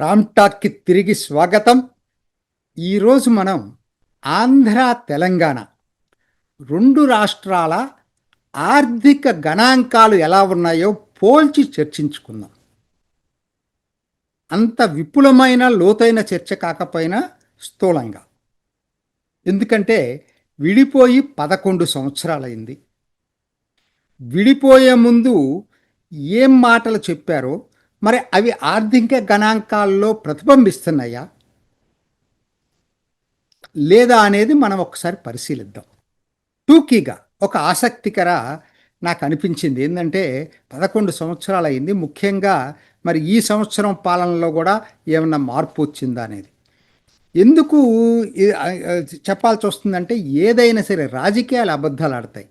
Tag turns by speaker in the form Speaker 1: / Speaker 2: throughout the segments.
Speaker 1: రామ్ టాక్కి తిరిగి స్వాగతం. ఈరోజు మనం ఆంధ్ర తెలంగాణ రెండు రాష్ట్రాల ఆర్థిక గణాంకాలు ఎలా ఉన్నాయో పోల్చి చర్చించుకుందాం. అంత విపులమైన లోతైన చర్చ కాకపోయినా స్థూలంగా. ఎందుకంటే విడిపోయి పదకొండు సంవత్సరాలైంది. విడిపోయే ముందు ఏం మాటలు చెప్పారో మరి అవి ఆర్థిక గణాంకాల్లో ప్రతిబింబిస్తున్నాయా? లేదా అనేది మనం ఒకసారి పరిశీలిద్దాం. టూకీగా ఒక ఆసక్తికర నాకు అనిపించింది. ఏంటంటే పదకొండు సంవత్సరాలు అయింది ముఖ్యంగా మరి ఈ సంవత్సరం పాలనలో కూడా ఏమన్నా మార్పు వచ్చిందా అనేది. ఎందుకు చెప్పాల్సి వస్తుందంటే ఏదైనా సరే రాజకీయాలు అబద్ధాలు ఆడతాయి.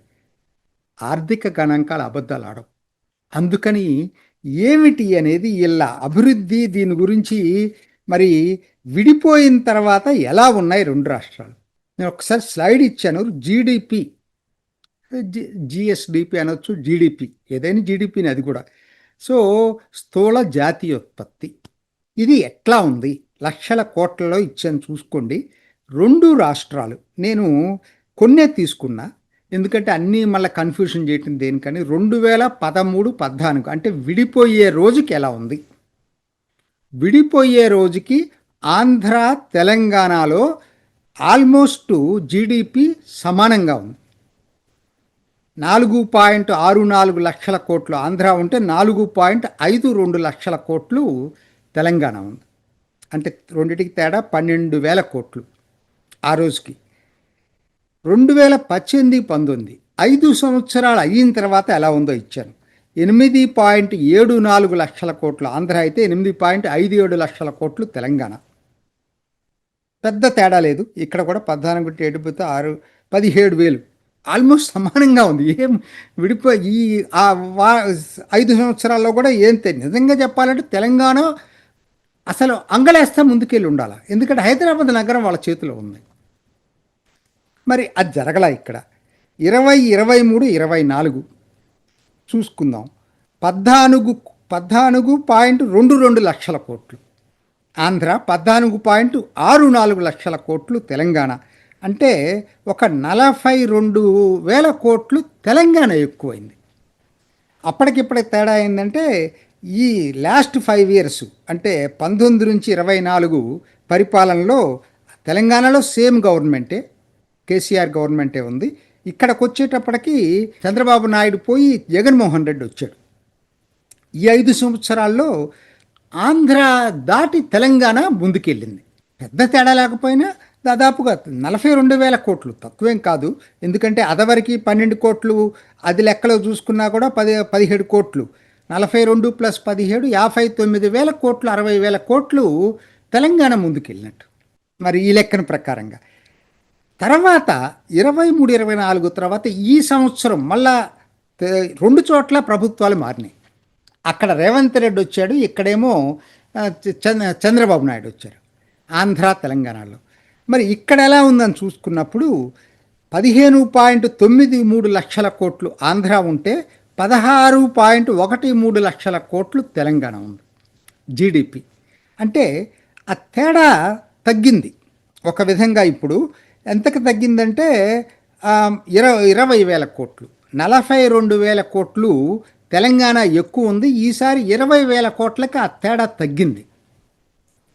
Speaker 1: ఆర్థిక గణాంకాలు అబద్ధాలు ఆడవు. అందుకని ఏమిటి అనేది ఇలా అభివృద్ధి దీని గురించి మరి విడిపోయిన తర్వాత ఎలా ఉన్నాయి రెండు రాష్ట్రాలు? నేను ఒకసారి స్లైడ్ ఇచ్చాను. జీడిపి జిఎస్డిపి అనొచ్చు జీడిపి. ఏదైనా జీడిపిని అది కూడా. సో స్థూల జాతీయోత్పత్తి. ఇది ఎట్లా ఉంది? లక్షల కోట్లలో ఇచ్చాను చూసుకోండి. రెండు రాష్ట్రాలు. నేను కొన్నే తీసుకున్నా. ఎందుకంటే అన్నీ మళ్ళీ కన్ఫ్యూషన్ చేయటం దేనికని? రెండు వేల పదమూడు పద్నాలుగు. అంటే విడిపోయే రోజుకి ఎలా ఉంది? విడిపోయే రోజుకి ఆంధ్ర తెలంగాణలో ఆల్మోస్ట్ జీడిపి సమానంగా ఉంది. నాలుగు పాయింట్ ఆరు నాలుగు లక్షల కోట్లు ఆంధ్ర ఉంటే నాలుగు పాయింట్ ఐదు రెండు లక్షల కోట్లు తెలంగాణ ఉంది. అంటే రెండింటికి తేడా పన్నెండు వేల కోట్లు ఆ రోజుకి. రెండు వేల పద్దెనిమిది పంతొమ్మిది. ఐదు సంవత్సరాలు అయిన తర్వాత ఎలా ఉందో ఇచ్చాను. ఎనిమిది పాయింట్ ఏడు నాలుగు లక్షల కోట్లు ఆంధ్ర అయితే ఎనిమిది పాయింట్ ఐదు ఏడు లక్షల కోట్లు తెలంగాణ. పెద్ద తేడా లేదు. ఇక్కడ కూడా పద్నాలుగు ఏడు పోతే ఆరు పదిహేడు వేలు. ఆల్మోస్ట్ సమానంగా ఉంది. ఏం విడిపోయి ఈ ఆ వా ఐదు సంవత్సరాల్లో కూడా ఏం తె- నిజంగా చెప్పాలంటే తెలంగాణ అసలు అంగలేస్తే ముందుకెళ్ళి ఉండాలి. ఎందుకంటే హైదరాబాద్ నగరం వాళ్ళ చేతిలో ఉంది. మరి అది జరగలా ఇక్కడ. ఇరవై ఇరవై మూడు ఇరవై నాలుగు. చూసుకుందాం. పద్నాలుగు పద్నాలుగు పాయింట్ రెండు రెండు లక్షల కోట్లు. ఆంధ్ర పద్నాలుగు పాయింట్ ఆరు నాలుగు లక్షల కోట్లు తెలంగాణ. అంటే ఒక నలభై రెండు వేల కోట్లు తెలంగాణ ఎక్కువైంది. అప్పటికిప్పటికి తేడా ఏంటంటే ఈ లాస్ట్ ఫైవ్ ఇయర్స్ అంటే పంతొమ్మిది నుంచి ఇరవై నాలుగు పరిపాలనలో తెలంగాణలో సేమ్ గవర్నమెంటే కేసీఆర్ గవర్నమెంటే ఉంది. ఇక్కడికి వచ్చేటప్పటికి చంద్రబాబు నాయుడు పోయి జగన్మోహన్ రెడ్డి వచ్చాడు. ఈ ఐదు సంవత్సరాల్లో ఆంధ్ర దాటి తెలంగాణ ముందుకెళ్ళింది. పెద్ద తేడా లేకపోయినా దాదాపుగా నలభై రెండు వేల కోట్లు తక్కువేం కాదు. ఎందుకంటే అదవరికి పన్నెండు కోట్లు అది లెక్కలో చూసుకున్నా కూడా పది పదిహేడు కోట్లు. నలభై రెండు ప్లస్ పదిహేడు యాభై తొమ్మిది వేల కోట్లు అరవై వేల కోట్లు తెలంగాణ ముందుకెళ్ళినట్టు. మరి ఈ లెక్కన ప్రకారంగా తర్వాత ఇరవై మూడు ఇరవై నాలుగు తర్వాత ఈ సంవత్సరం మళ్ళా రెండు చోట్ల ప్రభుత్వాలు మారినాయి. అక్కడ రేవంత్ రెడ్డి వచ్చాడు ఇక్కడేమో చంద్రబాబు నాయుడు వచ్చారు ఆంధ్ర తెలంగాణలో. మరి ఇక్కడ ఎలా ఉందని చూసుకున్నప్పుడు పదిహేను పాయింట్ తొమ్మిది మూడు లక్షల కోట్లు ఆంధ్ర ఉంటే పదహారు పాయింట్ ఒకటి మూడు లక్షల కోట్లు తెలంగాణ ఉంది జీడిపి. అంటే ఆ తేడా తగ్గింది. ఒక విధంగా ఇప్పుడు ఎంతకు తగ్గిందంటే ఇరవై ఇరవై వేల కోట్లు. నలభై రెండు వేల కోట్లు తెలంగాణ ఎక్కువ ఉంది. ఈసారి ఇరవై వేల కోట్లకి ఆ తేడా తగ్గింది.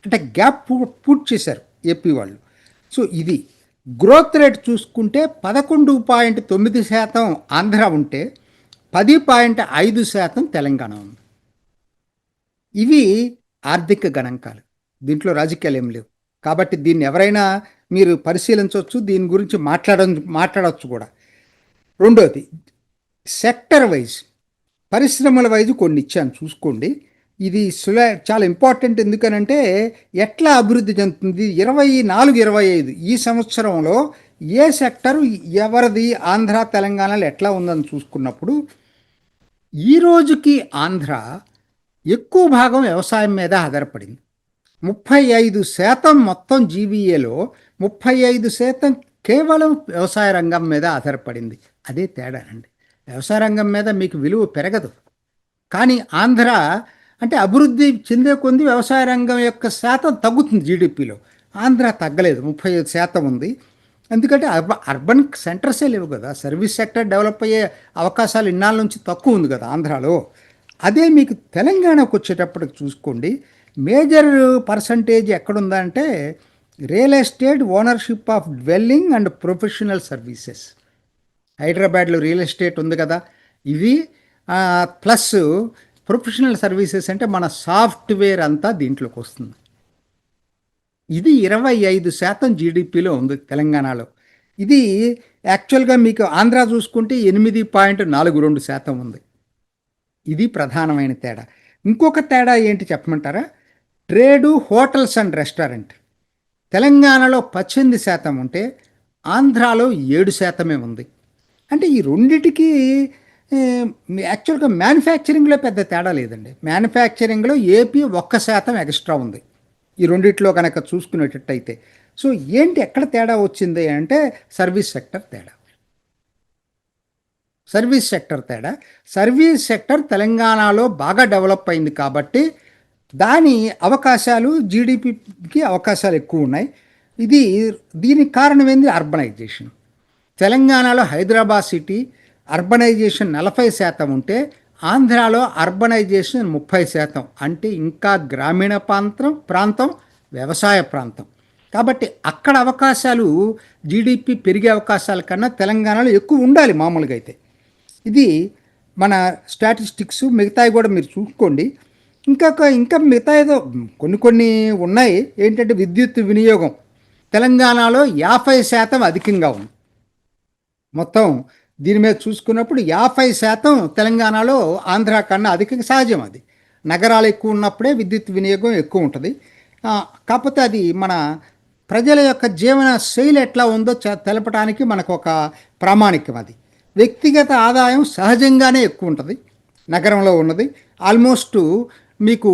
Speaker 1: అంటే గ్యాప్ పూ- పూర్తి చేశారు ఏపీ వాళ్ళు. సో ఇది గ్రోత్ రేట్ చూసుకుంటే పదకొండు పాయింట్ తొమ్మిది శాతం ఆంధ్ర ఉంటే పది పాయింట్ ఐదు శాతం తెలంగాణ ఉంది. ఇవి ఆర్థిక గణాంకాలు. దీంట్లో రాజకీయాలు ఏం లేవు. కాబట్టి దీన్ని ఎవరైనా మీరు పరిశీలించవచ్చు దీని గురించి మాట్లాడ మాట్లాడవచ్చు కూడా. రెండోది సెక్టర్ వైజ్ పరిశ్రమల వైజ్ కొన్ని ఇచ్చాను చూసుకోండి. ఇది సుల చాలా ఇంపార్టెంట్ ఎందుకనంటే ఎట్లా అభివృద్ధి చెందుతుంది? ఇరవై నాలుగు ఇరవై ఐదు ఈ సంవత్సరంలో ఏ సెక్టర్ ఎవరిది ఆంధ్ర తెలంగాణలో ఎట్లా ఉందని చూసుకున్నప్పుడు ఈ రోజుకి ఆంధ్ర ఎక్కువ భాగం వ్యవసాయం మీద ఆధారపడింది. ముప్పై ఐదు శాతం మొత్తం జీబీఏలో ముప్పై ఐదు శాతం కేవలం వ్యవసాయ రంగం మీద ఆధారపడింది. అదే తేడానండి వ్యవసాయ రంగం మీద మీకు విలువ పెరగదు. కానీ ఆంధ్ర అంటే అభివృద్ధి చెందే కొంది వ్యవసాయ రంగం యొక్క శాతం తగ్గుతుంది జీడిపిలో. ఆంధ్ర తగ్గలేదు ముప్పై ఐదు శాతం ఉంది. ఎందుకంటే అర్బ అర్బన్ సెంటర్సే లేవు కదా. సర్వీస్ సెక్టర్ డెవలప్ అయ్యే అవకాశాలు ఇన్నాళ్ళ నుంచి తక్కువ ఉంది కదా ఆంధ్రాలో. అదే మీకు తెలంగాణకు వచ్చేటప్పటికి చూసుకోండి. మేజర్ పర్సంటేజ్ ఎక్కడుందంటే real estate ownership of dwelling and professional services. హైదరాబాద్లో రియల్ ఎస్టేట్ ఉంది కదా. ఇవి ప్లస్ ప్రొఫెషనల్ సర్వీసెస్ అంటే మన సాఫ్ట్వేర్ అంతా దీంట్లోకి వస్తుంది. ఇది ఇరవై ఐదు శాతం జీడిపిలో ఉంది తెలంగాణలో. ఇది యాక్చువల్గా మీకు ఆంధ్ర చూసుకుంటే ఎనిమిది పాయింట్ నాలుగు రెండు శాతం ఉంది. ఇది ప్రధానమైన తేడా. ఇంకొక తేడా ఏంటి చెప్పమంటారా? Trade hotels and restaurant. తెలంగాణలో పద్దెనిమిది శాతం ఉంటే ఆంధ్రాలో ఏడు శాతమే ఉంది. అంటే ఈ రెండిటికి యాక్చువల్గా మ్యానుఫ్యాక్చరింగ్లో పెద్ద తేడా లేదండి. మ్యానుఫ్యాక్చరింగ్లో ఏపీ ఒక్క శాతం ఎక్స్ట్రా ఉంది. ఈ రెండిట్లో కనుక చూసుకునేటట్టయితే. సో ఏంటి ఎక్కడ తేడా వచ్చింది అంటే సర్వీస్ సెక్టర్ తేడా. సర్వీస్ సెక్టర్ తేడా. సర్వీస్ సెక్టర్ తెలంగాణలో బాగా డెవలప్ అయింది కాబట్టి దాని అవకాశాలు జీడిపికి అవకాశాలు ఎక్కువ ఉన్నాయి. ఇది దీనికి కారణం ఏంది? అర్బనైజేషన్. తెలంగాణలో హైదరాబాద్ సిటీ అర్బనైజేషన్ నలభై శాతం ఉంటే ఆంధ్రాలో అర్బనైజేషన్ ముప్పై శాతం. అంటే ఇంకా గ్రామీణ ప్రాంతం ప్రాంతం వ్యవసాయ ప్రాంతం. కాబట్టి అక్కడ అవకాశాలు జీడిపి పెరిగే అవకాశాల కన్నా తెలంగాణలో ఎక్కువ ఉండాలి మామూలుగా అయితే. ఇది మన స్టాటిస్టిక్స్ మిగతాయి కూడా మీరు చూసుకోండి. ఇంకా ఇంకా మిగతా ఏదో కొన్ని కొన్ని ఉన్నాయి. ఏంటంటే విద్యుత్ వినియోగం. తెలంగాణలో యాభై శాతం అధికంగా ఉంది. మొత్తం దీని మీద చూసుకున్నప్పుడు యాభై శాతం తెలంగాణలో ఆంధ్ర కన్నా అధికంగా సహజం అది. నగరాలు ఎక్కువ ఉన్నప్పుడే విద్యుత్ వినియోగం ఎక్కువ ఉంటుంది. కాకపోతే అది మన ప్రజల యొక్క జీవన శైలి ఎట్లా ఉందో తెలపడానికి మనకు ఒక ప్రామాణికం అది. వ్యక్తిగత ఆదాయం సహజంగానే ఎక్కువ ఉంటుంది. నగరంలో ఉన్నది. ఆల్మోస్ట్ మీకు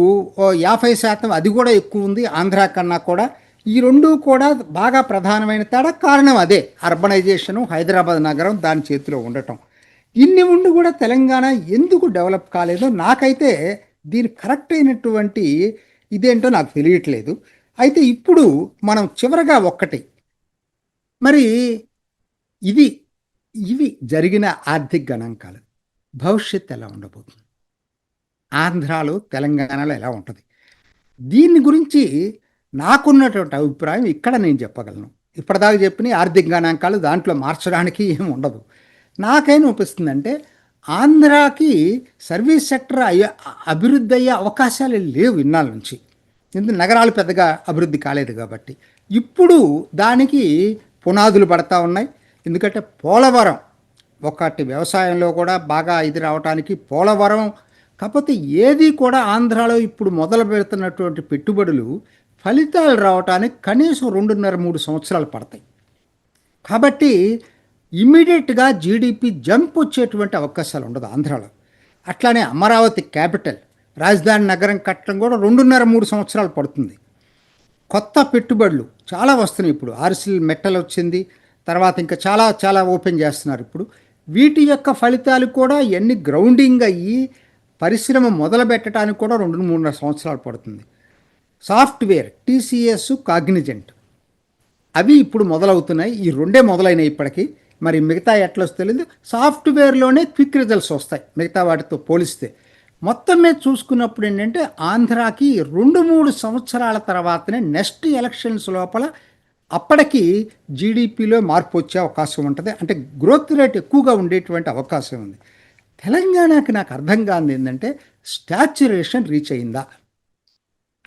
Speaker 1: యాభై శాతం అది కూడా ఎక్కువ ఉంది ఆంధ్ర కన్నా కూడా. ఈ రెండు కూడా బాగా ప్రధానమైన తేడా కారణం అదే అర్బనైజేషను హైదరాబాద్ నగరం దాని చేతిలో ఉండటం. ఇన్ని ఉండి కూడా తెలంగాణ ఎందుకు డెవలప్ కాలేదో నాకైతే దీని కరెక్ట్ అయినటువంటి ఇదేంటో నాకు తెలియట్లేదు. అయితే ఇప్పుడు మనం చివరగా ఒక్కటి. మరి ఇది ఇవి జరిగిన ఆర్థిక గణాంకాలు భవిష్యత్తు ఎలా ఉండబోతుంది? ఆంధ్రాలో తెలంగాణలో ఎలా ఉంటుంది? దీని గురించి నాకున్నటువంటి అభిప్రాయం ఇక్కడ నేను చెప్పగలను. ఇప్పటిదాకా చెప్పిన ఆర్థిక గణాంకాలు దాంట్లో మార్చడానికి ఏమి ఉండదు. నాకేం అనిపిస్తుందంటే ఆంధ్రాకి సర్వీస్ సెక్టర్ అయ్యే అభివృద్ధి అయ్యే అవకాశాలు లేవు ఇన్నాళ్ళ నుంచి. ఎందుకు? నగరాలు పెద్దగా అభివృద్ధి కాలేదు కాబట్టి. ఇప్పుడు దానికి పునాదులు పడతా ఉన్నాయి. ఎందుకంటే పోలవరం ఒకటి వ్యవసాయంలో కూడా బాగా ఇది రావడానికి పోలవరం కాకపోతే ఏది కూడా ఆంధ్రాలో ఇప్పుడు మొదలు పెడుతున్నటువంటి పెట్టుబడులు ఫలితాలు రావటానికి కనీసం రెండున్నర మూడు సంవత్సరాలు పడతాయి. కాబట్టి ఇమ్మీడియట్గా జీడిపి జంప్ వచ్చేటువంటి అవకాశాలు ఉండదు ఆంధ్రాలో. అట్లానే అమరావతి క్యాపిటల్ రాజధాని నగరం కట్టడం కూడా రెండున్నర మూడు సంవత్సరాలు పడుతుంది. కొత్త పెట్టుబడులు చాలా వస్తున్నాయి ఇప్పుడు. ఆర్సిల్ మెట్టల్ వచ్చింది తర్వాత ఇంకా చాలా చాలా ఓపెన్ చేస్తున్నారు ఇప్పుడు. వీటి యొక్క ఫలితాలు కూడా ఎన్ని గ్రౌండింగ్ అయ్యి పరిశ్రమ మొదలు పెట్టడానికి కూడా రెండు మూడున్నర సంవత్సరాలు పడుతుంది. Software TCS Cognizant. అవి ఇప్పుడు మొదలవుతున్నాయి. ఈ రెండే మొదలైనాయి ఇప్పటికీ. మరి మిగతా ఎట్లా వస్తే తెలియదు సాఫ్ట్వేర్లోనే క్విక్ రిజల్ట్స్ వస్తాయి. మిగతా వాటితో పోలిస్తే. మొత్తం మీద చూసుకున్నప్పుడు ఏంటంటే ఆంధ్రాకి రెండు మూడు సంవత్సరాల తర్వాతనే నెక్స్ట్ ఎలక్షన్స్ లోపల అప్పటికి జీడిపిలో మార్పు వచ్చే అవకాశం ఉంటుంది. అంటే గ్రోత్ రేట్ ఎక్కువగా ఉండేటువంటి అవకాశం ఉంది. తెలంగాణకి నాకు అర్థం కానిది ఏంటంటే స్టాచ్యురేషన్ రీచ్ అయిందా?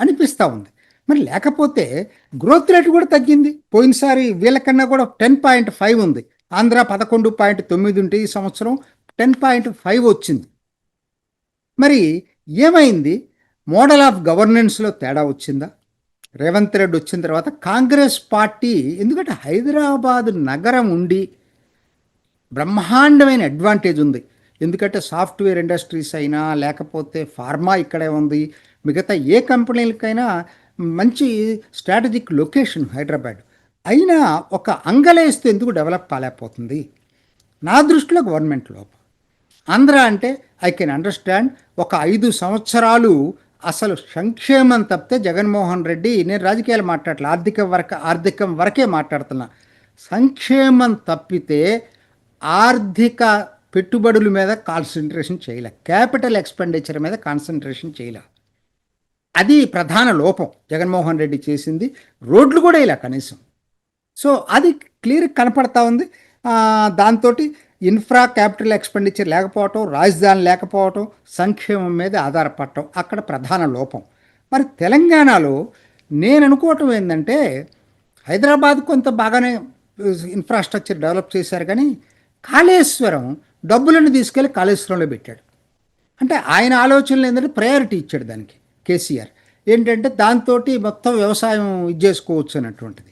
Speaker 1: అనిపిస్తూ ఉంది. మరి లేకపోతే గ్రోత్ రేట్ కూడా తగ్గింది. పోయినసారి వీళ్ళకన్నా కూడా టెన్ పాయింట్ ఫైవ్ ఉంది. ఆంధ్ర పదకొండు పాయింట్ తొమ్మిది ఉంటే ఈ సంవత్సరం టెన్ పాయింట్ ఫైవ్ వచ్చింది. మరి ఏమైంది? మోడల్ ఆఫ్ గవర్నెన్స్లో తేడా వచ్చిందా? రేవంత్ రెడ్డి వచ్చిన తర్వాత కాంగ్రెస్ పార్టీ ఎందుకంటే హైదరాబాద్ నగరం ఉండి బ్రహ్మాండమైన అడ్వాంటేజ్ ఉంది. ఎందుకంటే సాఫ్ట్వేర్ ఇండస్ట్రీస్ అయినా లేకపోతే ఫార్మా ఇక్కడే ఉంది. మిగతా ఏ కంపెనీలకైనా మంచి స్ట్రాటజిక్ లొకేషన్ హైదరాబాద్. అయినా ఒక అంగలేస్తే ఎందుకు డెవలప్ కాలేకపోతుంది? నా దృష్టిలో గవర్నమెంట్ లోపం. ఆంధ్ర అంటే ఐ కెన్ అండర్స్టాండ్ ఒక ఐదు సంవత్సరాలు అసలు సంక్షేమం తప్పితే జగన్మోహన్ రెడ్డి నేను రాజకీయాలు మాట్లాడలే ఆర్థిక వరక ఆర్థికం వరకే మాట్లాడుతున్నా. సంక్షేమం తప్పితే ఆర్థిక పెట్టుబడుల మీద కాన్సన్ట్రేషన్ చేయలే. క్యాపిటల్ ఎక్స్పెండిచర్ మీద కాన్సన్ట్రేషన్ చేయలే. అది ప్రధాన లోపం. జగన్మోహన్ రెడ్డి చేసింది. రోడ్లు కూడా ఇలా కనీసం. సో అది క్లియర్ కనపడతా ఉంది. దాంతో ఇన్ఫ్రా క్యాపిటల్ ఎక్స్పెండిచర్ లేకపోవటం రాజధాని లేకపోవటం సంక్షేమం మీద ఆధారపడటం అక్కడ ప్రధాన లోపం. మరి తెలంగాణలో నేను అనుకోవటం ఏంటంటే హైదరాబాద్ కొంత బాగానే ఇన్ఫ్రాస్ట్రక్చర్ డెవలప్ చేశారు కానీ కాళేశ్వరం డబ్బులను తీసుకెళ్ళి కాళేశ్వరంలో పెట్టాడు. అంటే ఆయన ఆలోచనలు ఏంటంటే ప్రయారిటీ ఇచ్చాడు దానికి కేసీఆర్. ఏంటంటే దాంతో మొత్తం వ్యవసాయం ఇది చేసుకోవచ్చు అన్నటువంటిది.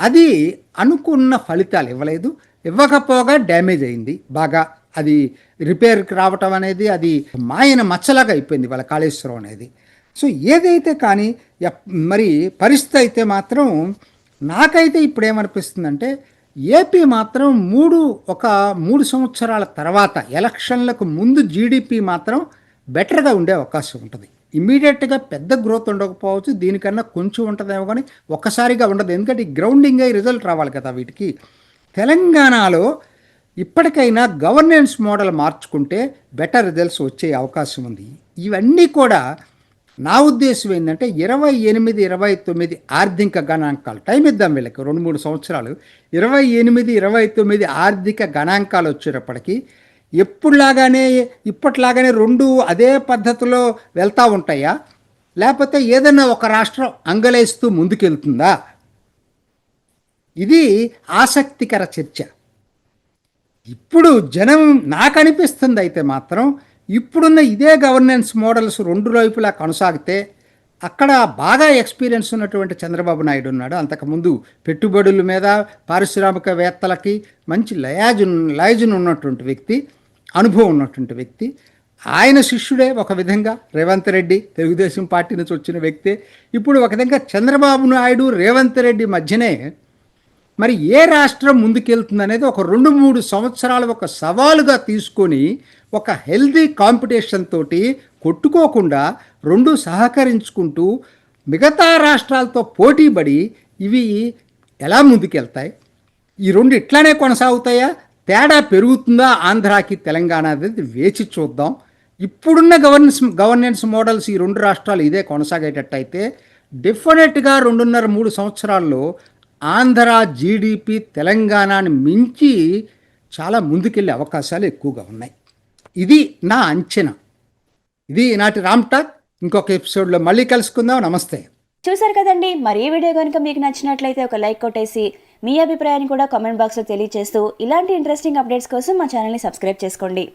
Speaker 1: అది అనుకున్న ఫలితాలు ఇవ్వలేదు. ఇవ్వకపోగా డ్యామేజ్ అయింది. బాగా అది రిపేర్కి రావటం అనేది అది మాయన మచ్చలాగా అయిపోయింది వాళ్ళ కాళేశ్వరం అనేది. సో ఏదైతే కానీ ఎప్- మరి పరిస్థితి అయితే మాత్రం నాకైతే ఇప్పుడు ఏమనిపిస్తుందంటే ఏపీ మాత్రం మూడు ఒక మూడు సంవత్సరాల తర్వాత ఎలక్షన్లకు ముందు జీడిపి మాత్రం బెటర్గా ఉండే అవకాశం ఉంటుంది. ఇమ్మీడియట్గా పెద్ద గ్రోత్ ఉండకపోవచ్చు దీనికన్నా కొంచెం ఉంటుందేమో కానీ ఒక్కసారిగా ఉండదు. ఎందుకంటే ఈ గ్రౌండింగ్ అయి రిజల్ట్ రావాలి కదా వీటికి. తెలంగాణలో ఇప్పటికైనా గవర్నెన్స్ మోడల్ మార్చుకుంటే బెటర్ రిజల్ట్స్ వచ్చే అవకాశం ఉంది. ఇవన్నీ కూడా నా ఉద్దేశం ఏంటంటే ఇరవై ఎనిమిది ఇరవై తొమ్మిది ఆర్థిక గణాంకాలు టైం ఇద్దాం వీళ్ళకి రెండు మూడు సంవత్సరాలు. ఇరవై ఎనిమిది ఇరవై తొమ్మిది ఆర్థిక గణాంకాలు వచ్చేటప్పటికి ఎప్పుడులాగానే ఇప్పట్లాగానే రెండు అదే పద్ధతిలో వెళ్తూ ఉంటాయా? లేకపోతే ఏదైనా ఒక రాష్ట్రం అంగలేస్తూ ముందుకెళ్తుందా? ఇది ఆసక్తికర చర్చ. ఇప్పుడు జనం నాకు అనిపిస్తుంది అయితే మాత్రం ఇప్పుడున్న ఇదే గవర్నెన్స్ మోడల్స్ రెండు వైపులా కొనసాగితే అక్కడ బాగా ఎక్స్పీరియన్స్ ఉన్నటువంటి చంద్రబాబు నాయుడు ఉన్నాడు. అంతకుముందు పెట్టుబడుల మీద పారిశ్రామికవేత్తలకి మంచి లయాజున్ లయాజున్ ఉన్నటువంటి వ్యక్తి అనుభవం ఉన్నటువంటి వ్యక్తి. ఆయన శిష్యుడే ఒక విధంగా రేవంత్ రెడ్డి తెలుగుదేశం పార్టీ నుంచి వచ్చిన వ్యక్తే. ఇప్పుడు ఒక విధంగా చంద్రబాబు నాయుడు రేవంత్ రెడ్డి మధ్యనే మరి ఏ రాష్ట్రం ముందుకెళ్తుంది అనేది ఒక రెండు మూడు సంవత్సరాలు ఒక సవాలుగా తీసుకొని ఒక హెల్దీ కాంపిటీషన్ తోటి కొట్టుకోకుండా రెండు సహకరించుకుంటూ మిగతా రాష్ట్రాలతో పోటీపడి ఇవి ఎలా ముందుకెళ్తాయి? ఈ రెండు ఇట్లానే కొనసాగుతాయా? తేడా పెరుగుతుందా ఆంధ్రాకి తెలంగాణ అనేది వేచి చూద్దాం. ఇప్పుడున్న గవర్నెన్స్ గవర్నెన్స్ మోడల్స్ ఈ రెండు రాష్ట్రాలు ఇదే కొనసాగేటట్టయితే డెఫినెట్గా రెండున్నర మూడు సంవత్సరాల్లో ఆంధ్ర జీడిపి తెలంగాణని మించి చాలా ముందుకెళ్ళే అవకాశాలు ఎక్కువగా ఉన్నాయి. ఇది నా అంచనా. ఇది నాటి రామ్ టాక్. ఇంకొక ఎపిసోడ్లో మళ్ళీ కలుసుకుందాం. నమస్తే.
Speaker 2: చూసారు కదండి మరి ఈ వీడియో కనుక మీకు నచ్చినట్లయితే ఒక లైక్ కొట్టేసి మీ అభిప్రాయాన్ని కూడా కామెంట్ బాక్స్లో తెలియజేస్తూ ఇలాంటి ఇంట్రెస్టింగ్ అప్డేట్స్ కోసం మా ఛానల్ని సబ్స్క్రైబ్ చేసుకోండి.